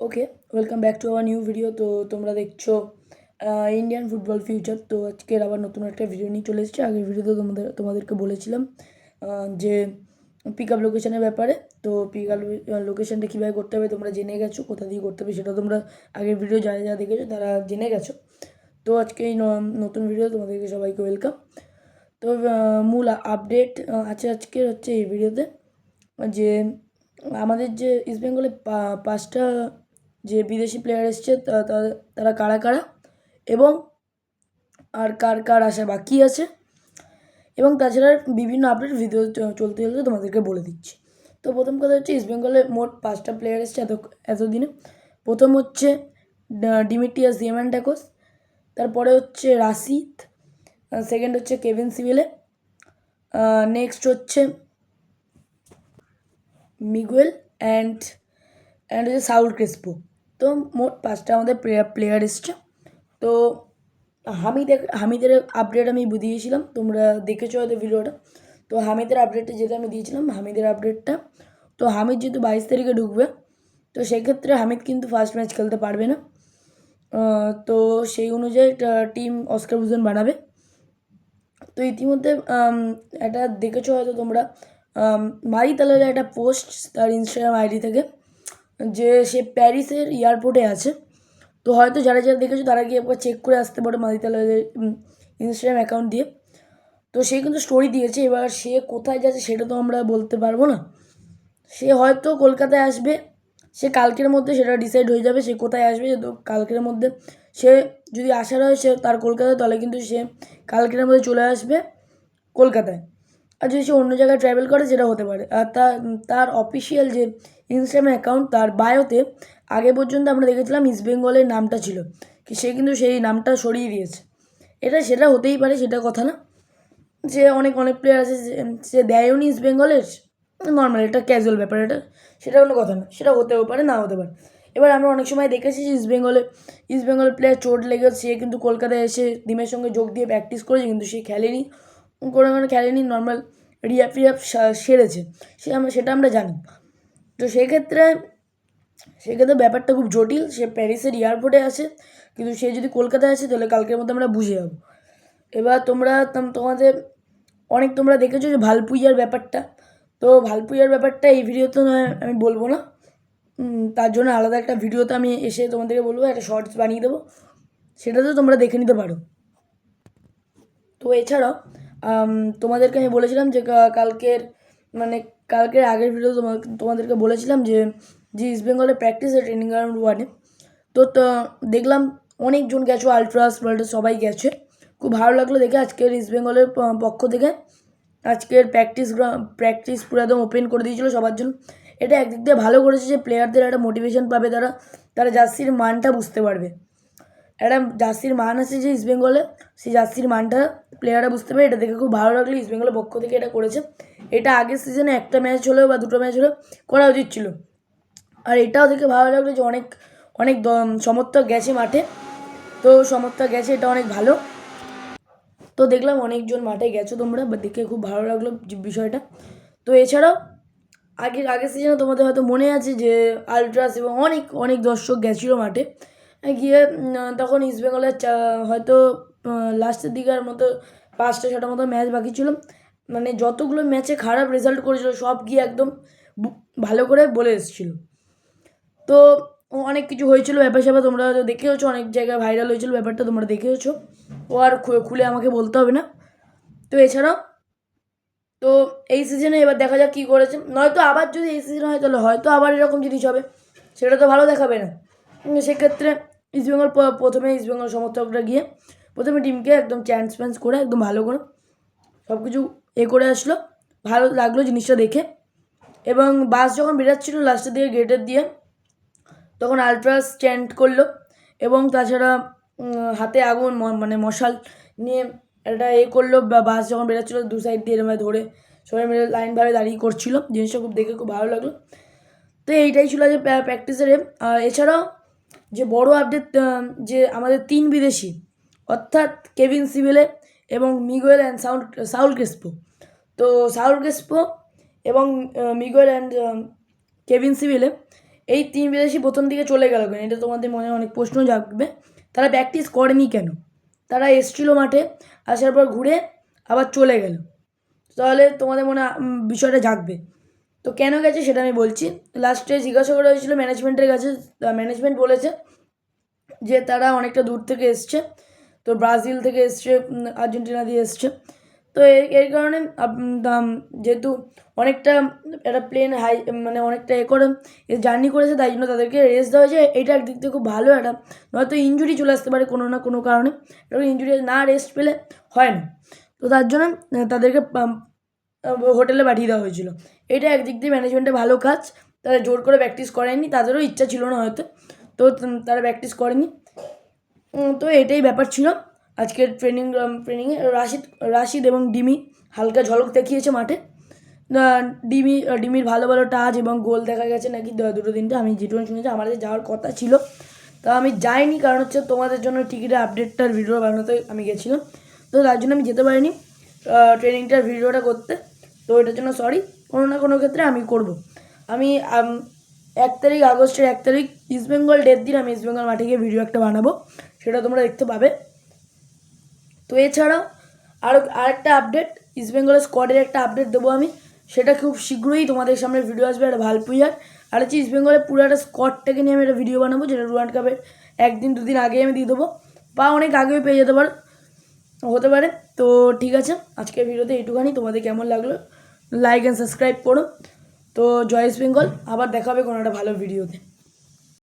Okay welcome back to our new video তো তোমরা দেখছ ইন্ডিয়ান ফুটবল ফিউচার তো আজকের আবার নতুন একটা ভিডিও নিয়ে চলে এসেছি। আগের ভিডিওতে তোমাদের, তোমাদেরকে বলেছিলাম যে পিক আপ লোকেশনের ব্যাপারে। তো পিক আপ লোকেশনটা কীভাবে করতে হবে তোমরা জেনে গেছো, কোথা দিয়ে করতে হবে সেটা তোমরা আগের ভিডিও যারা যারা দেখেছ তারা জেনে গেছো। তো আজকে এই নতুন ভিডিও তোমাদেরকে সবাইকে ওয়েলকাম তো মূল আপডেট আছে আজকের হচ্ছে এই ভিডিওতে যে আমাদের যে ইস্ট বেঙ্গলে পাঁচটা যে বিদেশি প্লেয়ার এসছে তারা কারা কারা? এবং আর কার কার আসা বাকি আছে? এবং তাছাড়া বিভিন্ন আপডেট ভিডিও চলতে চলতে তোমাদেরকে বলে দিচ্ছি। তো প্রথম কথা হচ্ছে ইস্ট বেঙ্গলে মোট পাঁচটা প্লেয়ার এসছে এত, এতদিনে। প্রথম হচ্ছে ডা- ডিমিট্রিয়াস দিয়ামান্টাকোস তারপরে হচ্ছে রাশিদ সেকেন্ড হচ্ছে কেভিন সিভিলে নেক্সট হচ্ছে মিগুয়েল অ্যান্ড অ্যান্ড হচ্ছে সাউল ক্রেসপো তো মোট পাঁচটা আমাদের প্লেয়ার প্লেয়ার এসছে। তো হামিদের হামিদের আপডেট আমি দিয়েছিলাম তোমরা দেখেছ হয়তো ভিডিওটা। তো হামিদের আপডেটটা যেটা আমি দিয়েছিলাম, হামিদের আপডেটটা তো হামিদ যেহেতু বাইশ তারিখে ঢুকবে, তো সেক্ষেত্রে হামিদ কিন্তু ফার্স্ট ম্যাচ খেলতে পারবে না। তো সেই অনুযায়ী টিম অস্কার ভুজন বানাবে। তো ইতিমধ্যে একটা দেখেছ হয়তো তোমরা মারি তালালে একটা পোস্ট তার ইনস্টাগ্রাম আইডি থেকে। যে সে প্যারিসের এয়ারপোর্টে আছে। তো হয়তো যারা যারা দেখেছ তারা গিয়ে একবার চেক করে আসতে পারো মারি তালালের ইনস্টাগ্রাম অ্যাকাউন্ট দিয়ে। তো সে কিন্তু স্টোরি দিয়েছে, এবার সে কোথায় যাচ্ছে সেটা তো আমরা বলতে পারব না। সে হয়তো কলকাতায় আসবে, সে কালকের মধ্যে সেটা ডিসাইড হয়ে যাবে সে কোথায় আসবে। তো কালকের মধ্যে সে যদি আসার হয় সে তার কলকাতায়, তাহলে কিন্তু সে কালকের মধ্যে চলে আসবে কলকাতায়। আর যদি সে অন্য জায়গায় ট্রাভেল করে, সেটা হতে পারে। আর তার অফিসিয়াল যে ইনস্টাগ্রাম অ্যাকাউন্ট তার বায়োতে আগে পর্যন্ত আমরা দেখেছিলাম ইস্ট বেঙ্গলের নামটা ছিল। কি সে কিন্তু সেই নামটা সরিয়ে দিয়েছে। এটা সেটা হতেই পারে, সেটা কথা না। যে অনেক অনেক প্লেয়ার আছে সে দেয়ও নি ইস্ট বেঙ্গলের নর্মাল এটা ক্যাজুয়াল ব্যাপার এটা। সেটা কোনো কথা না। সেটা হতেও পারে না হতে পারে। এবার আমরা অনেক সময় দেখেছি যে ইস্ট বেঙ্গলে ইস্ট বেঙ্গলের প্লেয়ার চোট লেগে সে কিন্তু কলকাতায় এসে টিমের সঙ্গে যোগ দিয়ে প্র্যাকটিস করেছে, কিন্তু সে খেলেনি। কোনো কোনো খেলেনি নর্মাল রিয়াপ রিয়াপ সেরেছে। সে আমরা, সেটা আমরা জানি। তো সেক্ষেত্রে সেক্ষেত্রে ব্যাপারটা খুব জটিল। সে প্যারিসের এয়ারপোর্টে আছে, কিন্তু সে যদি কলকাতায় আসে তাহলে কালকের মধ্যে আমরা বুঝে যাব। এবার তোমরা, তোম- তোমাদের, অনেক তোমরা দেখেছ যে ভালপুইয়ার ব্যাপারটা। তো ভালপুইয়ার ব্যাপারটা এই ভিডিওতে আমি বলব না। তার জন্য আলাদা একটা ভিডিওতে আমি এসে তোমাদেরকে বলব, একটা শর্টস বানিয়ে দেবো। সেটাতে তোমরা দেখে নিতে পারো। তো এছাড়াও তোমাদেরকে আমি বলেছিলাম যে কালকের মানে কালকের আগের ভিডিও তোমাদেরকে বলেছিলাম যে যে ইস্ট বেঙ্গলের প্র্যাকটিস ট্রেনিং গ্রাউন্ড ওয়ানে তো তো, দেখলাম অনেকজন গেছো আলট্রাস ওয়ার্ল্ডের সবাই গেছে। খুব ভালো লাগল দেখে আজকের ইস্ট বেঙ্গলের পক্ষ থেকে। আজকের প্র্যাকটিস প্র্যাকটিস পুরো একদম ওপেন করে দিয়েছিল সবার জন্য। এটা একদিক দিয়ে ভালো করেছে যে প্লেয়ারদের একটা মোটিভেশন পাবে, তারা তারা জার্সির মানটা বুঝতে পারবে। একটা জার্সির মান আছে যে ইস্ট বেঙ্গলে সেই জার্সির মানটা প্লেয়াররা বুঝতে পারে, এটা দেখে খুব ভালো লাগল। ইস্ট বেঙ্গলের পক্ষ থেকে এটা করেছে। এটা আগের সিজনে একটা ম্যাচ হলেও বা দুটো ম্যাচ হলেও করা উচিত ছিল। আর এটাও দেখে ভালো লাগল যে অনেক অনেক সমর্থক গেছে মাঠে। তো সমর্থক গেছে, এটা অনেক ভালো। তো দেখলাম অনেকজন মাঠে গেছো তোমরা দেখে খুব ভালো লাগল বিষয়টা। তো এছাড়াও আগের আগের সিজনে তোমাদের হয়তো মনে আছে যে আলট্রাস এবং অনেক অনেক দর্শক গেছিল মাঠে। গিয়ে তখন ইস্ট বেঙ্গলের হয়তো লাস্টের দিকে দিকের মতো পাঁচটা ছটা মতো ম্যাচ বাকি ছিল। মানে যতগুলো ম্যাচে খারাপ রেজাল্ট করেছিল, সব গিয়ে একদম ভালো করে বলে এসেছিল। তো অনেক কিছু হয়েছিল ব্যাপার স্যাপার, তোমরা দেখেওছো, অনেক জায়গায় ভাইরাল হয়েছিল ব্যাপারটা তোমরা দেখেওছো। ও আর খুলে আমাকে বলতে হবে না। তো এছাড়াও, তো এই সিজনে এবার দেখা যাক কী করেছে। নয়তো আবার যদি এই সিজনে হয়, তাহলে হয়তো আবার এরকম জিনিস হবে। সেটা তো ভালো দেখাবে না। সেক্ষেত্রে ইস্টবেঙ্গল প্রথমে ইস্টবেঙ্গল সমর্থকরা গিয়ে প্রথমে টিমকে একদম চ্যান্স ফ্যান্স করে, একদম ভালো করে সব কিছু এ করে আসলো। ভালো লাগল জিনিসটা দেখে। এবং বাস যখন বেরাচ্ছিল লাস্টের দিকে গেটের দিয়ে, তখন আলট্রা স্ট্যান্ড করল। এবং তাছাড়া হাতে আগুন মানে মশাল নিয়ে একটা এ করল। বা বাস যখন বেরোচ্ছিলো দু সাইড দিয়ে এরমভাবে ধরে সবাই মিলে লাইনভাবে দাঁড়িয়ে করছিল। জিনিসটা খুব দেখে খুব ভালো লাগল। তো এইটাই ছিল যে প্র্যাকটিসের এছাড়াও যে বড় আপডেট যে আমাদের তিন বিদেশি অর্থাৎ কেভিন সিভিলে এবং Miguel and sound Saul Crespo. তো সাউল ক্রেসপো এবং মিগুয়েল অ্যান্ড কেভিন সিভিলে এই তিন বিদেশি প্রথম দিকে চলে গেল কেন? এটা তোমাদের মনে অনেক প্রশ্ন জাগবে। তারা প্র্যাকটিস করেনি কেন? তারা এসছিল মাঠে, আসার পর ঘুরে আবার চলে গেল। তাহলে তোমাদের মনে বিষয়টা জাগবে। তো কেন গেছে সেটা আমি বলছি। লাস্টে জিজ্ঞাসা করা হয়েছিল ম্যানেজমেন্টের কাছে ম্যানেজমেন্ট বলেছে যে তারা অনেকটা দূর থেকে এসছে। তো ব্রাজিল থেকে এসছে আর্জেন্টিনা দিয়ে এসছে। তো এর কারণে যেহেতু অনেকটা একটা প্লেন হাই মানে অনেকটা এ করে জার্নি করেছে, তাই জন্য তাদেরকে রেস্ট দেওয়া হয়েছে। এটা একদিক থেকে খুব ভালো, একটা নয়তো ইঞ্জুরি চলে আসতে পারে কোনো না কোনো কারণে। ইঞ্জুরি না রেস্ট পেলে হয় না। তো তার জন্য তাদেরকে হোটেলে পাঠিয়ে দেওয়া হয়েছিল। এটা একদিক দিয়ে ম্যানেজমেন্টে ভালো কাজ। তারা জোর করে প্র্যাকটিস করেনি, তাদেরও ইচ্ছা ছিল না হয়তো। তো তারা প্র্যাকটিস করেনি। তো এটাই ব্যাপার ছিল। আজকের ট্রেনিং ট্রেনিংয়ে রাশিদ রাশিদ এবং ডিমি হালকা ঝলক দেখিয়েছে মাঠে। ডিমি, ডিমির ভালো ভালো টাচ এবং গোল দেখা গেছে নাকি দুটো তিনটে। আমি যেটুকু শুনেছি আমাদের যাওয়ার কথা ছিল। তা আমি যাইনি, কারণ হচ্ছে তোমাদের জন্য টিকিটের আপডেটটার ভিডিও বানাতে আমি গেছিলাম। তো তার জন্য আমি যেতে পারিনি ট্রেনিংটার ভিডিওটা করতে। তো এটার জন্য সরি কোনো না কোনো ক্ষেত্রে আমি করব। আমি এক তারিখ আগস্টের এক তারিখ ইস্টবেঙ্গল ডের দিন আমি ইস্টবেঙ্গল মাঠে গিয়ে ভিডিও একটা বানাবো। সেটা তোমরা দেখতে পাবে। তো এছাড়াও আরও আরেকটা আপডেট ইস্টবেঙ্গলের স্কোয়াডের একটা আপডেট দেবো আমি। সেটা খুব শীঘ্রই তোমাদের সামনে ভিডিও আসবে একটা ভালপুইয়ার। আর হচ্ছে ইস্টবেঙ্গলের পুরো একটা স্কোয়াডটাকে নিয়ে আমি একটা ভিডিও বানাবো, যেটা ওয়ার্ল্ড কাপের একদিন, দুদিন আগে আমি দিয়ে দেবো। বা অনেক আগেও পেয়ে যেতে পারো, হতে পারে। তো ঠিক আছে, আজকের ভিডিওতে এইটুখানি। তোমাদের কেমন লাগল? লাইক অ্যান্ড সাবস্ক্রাইব করো। তো জয় ইস্ট বেঙ্গল আবার দেখা হবে কোনো একটা ভালো ভিডিওতে